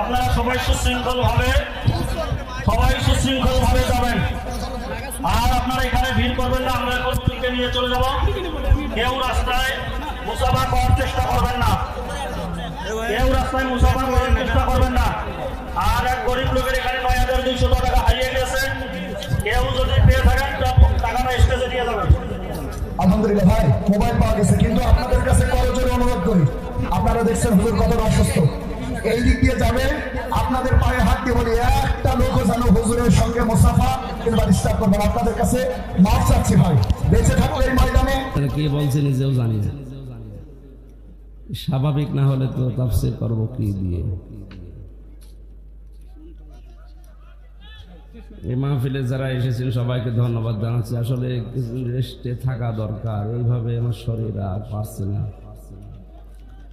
আপনারা সবাই সুশৃঙ্খল ভাবে, সবাই সুশৃঙ্খল ভাবে যাবেন। আর আপনারা এখানে ভিড় করবেন না, আমরা কর্তৃকে নিয়ে চলে যাব। কেউ রাস্তায় মুসাফা করার চেষ্টা করবেন না। কেউ রাস্তায় মুসাফা করার চেষ্টা করবেন না। আর এক গরিব লোকের এখানে নয় হাজার দুইশো টাকা হারিয়ে গেছে। কেউ যদি পেয়ে থাকেন টাকাটা স্টেজে দিয়ে যাবেন। আলহামদুলিল্লাহ, ভাই, মোবাইল পাওয়া গেছে, কিন্তু আপনাদের কাছে করজোরে অনুরোধ করি। আপনারা দেখছেন হুজুর কতটা অসুস্থ। এই দিক দিয়ে যাবে। আপনাদের পায়ে হাত দিয়ে বলি, একটা লোকও যেন হুজুরের সঙ্গে মোসাফা কিংবা ডিস্টার্ব করবেন আপনাদের কাছে মাফ চাচ্ছি ভাই। বেঁচে থাকলে এই ময়দানে। কে বলছে নিজেও জানি না। স্বাভাবিক না হলে তো তাফসির করব কি দিয়ে? এই মাহফিলে যারা এসেছেন, সবাইকে ধন্যবাদ জানাচ্ছি। আসলে রেস্টে থাকা দরকার। এইভাবে আমার শরীর আর পারছে না।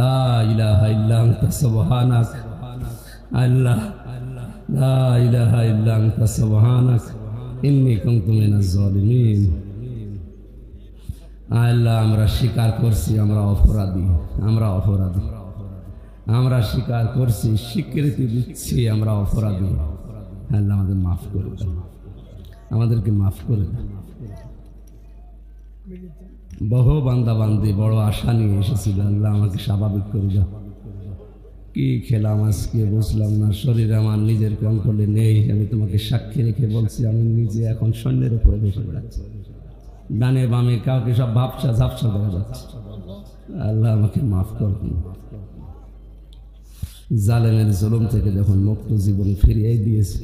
লা ইলাহা ইল্লা আনতা সুবহানাক ইন্নী কুনতু মিনাজ জালিমিন আল্লাহ, আমরা স্বীকার করছি, আমরা অপরাধী আমরা অপরাধী। আমরা স্বীকার করছি, স্বীকৃতি দিচ্ছি, আমরা অপরাধী। আল্লাহ আমাদের মাফ করে আমাদেরকে মাফ করে দেন। বহু বান্দা বান্দি বড় আশা নিয়ে এসেছিল। আল্লাহ আমাকে স্বাভাবিক করে দাও। কি খেলাম আজকে বুঝলাম না, শরীর আমার নিজের কন্ট্রোলে নেই। আমি তোমাকে সাক্ষী রেখে বলছি, আমি নিজে এখন সৈন্যের উপরে বসে বেড়াচ্ছি ডানে বামে কাউকে সব ভাবসা ঝাপসা দেখা যাচ্ছে। আল্লাহ আমাকে মাফ করুন। জালেমের জুলুম থেকে যখন মুক্ত জীবন ফিরিয়ে দিয়েছে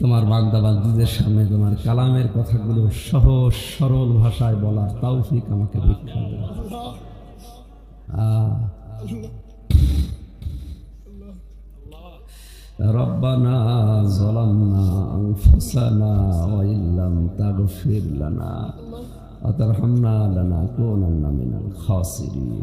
তোমার বাগদা বাগদিদের সামনে তোমার কালামের কথাগুলো সহজ সরল ভাষায় বলার তৌফিক আমাকে ভিক্ষা দাও। আহ ربنا ظلمنا أنفسنا وإن لم تغفر لنا وترحمنا لنكونن من الخاسرين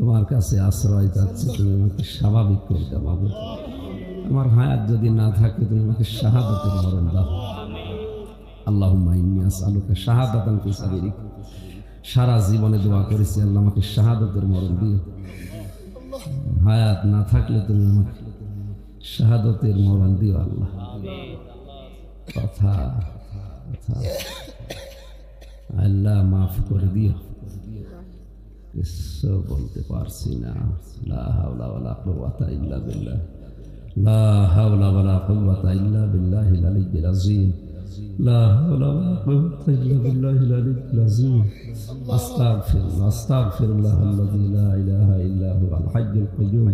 তোমার কাছে আশ্রয় চাচ্ছি, তুমি আমাকে স্বাভাবিক করে দাও বাবু আমার হায়াত যদি না থাকে, তুমি আমাকে শাহাদাতের মরণ দাও আল্লাহ আলুকে শাহাদাতান সারা জীবনে দোয়া করেছি, আল্লাহ আমাকে শাহাদাতের মরণ দিও। হায়াত না থাকলে তুমি আমাকে শাহাদতের মরণ দিও, আল্লাহ। কথা। আল্লাহ মাফ করে দিও। কিছু বলতে পারছি না লা হাওলা ওয়ালা কুওয়াতা ইল্লা বিল্লাহ লা হাওলা ওয়ালা কুওয়াতা ইল্লা বিল্লাহিল আলিয়্যিল আযীম লা হাওলা ওয়ালা কুওয়াতা ইল্লা বিল্লাহিল আলিয়্যিল আযীম আস্তাগফিরুল্লাহ আস্তাগফিরুল্লাহ আল্লাযী লা ইলাহা ইল্লা হুয়াল হাইয়্যুল কাইয়্যুম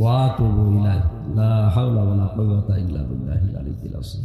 ওয়া আতুবু ইলাইহি লা হাওলা ওয়ালা কুওয়াতা ইল্লা বিল্লাহিল আলিয়্যিল আযীম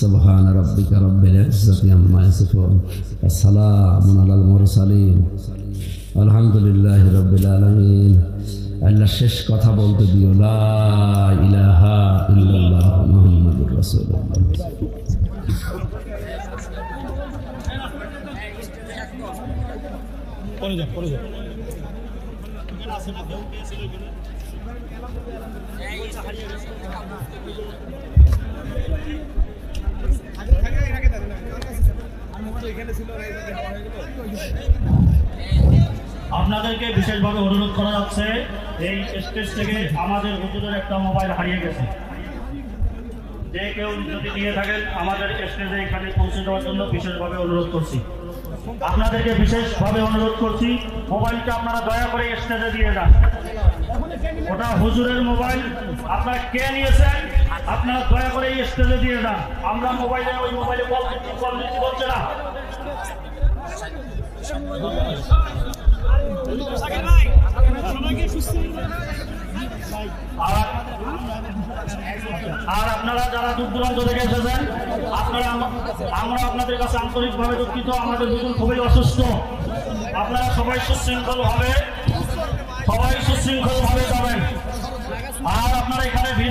سبحان ربك رب العزة عما يصفون والسلام على المرسلين الحمد لله رب العالمين আল্লাহ শেষ কথা বলতে দিও লা ইলাহা ইল্লাল্লাহ মুহাম্মাদুর রাসূলুল্লাহ আপনাদেরকে বিশেষভাবে অনুরোধ করা যাচ্ছে, এই স্টেজ থেকে আমাদের হুজুরের একটা মোবাইল হারিয়ে গেছে। যে কেউ যদি নিয়ে থাকেন, আমাদের স্টেজে এখানে পৌঁছে দেওয়ার জন্য বিশেষভাবে অনুরোধ করছি। আপনাদেরকে বিশেষভাবে অনুরোধ করছি মোবাইলটা আপনারা দয়া করে স্টেজে দিয়ে যান। ওটা হুজুরের মোবাইল আপনারা কে নিয়েছেন? আপনারা দয়া করে এই স্টেজে দিয়ে যান। আমরা মোবাইলে ওই মোবাইলে কল কল দিচ্ছি, বলছে না। আর আপনারা যারা দূর দূরান্ত থেকে এসেছেন, আপনারা আমরা আপনাদের কাছে আন্তরিকভাবে দুঃখিত। আমাদের দুজন খুবই অসুস্থ। আপনারা সবাই সুশৃঙ্খল ভাবে, সবাই সুশৃঙ্খল ভাবে যাবেন। আর আপনারা এখানে ভিড়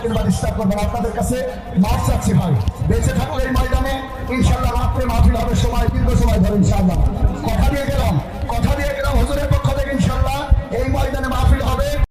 কিংবা ডিস্টার্ব করবেন আপনাদের কাছে মাফ চাচ্ছি ভাই। বেঁচে থাকুন এই ময়দানে ইনশাল্লাহ রাত্রে মাহফিল হবে, সময়, দীর্ঘ সময় ধরে ইনশাল্লাহ কথা দিয়ে গেলাম, কথা দিয়ে গেলাম হজুরের পক্ষ থেকে ইনশাল্লাহ এই ময়দানে মাহফিল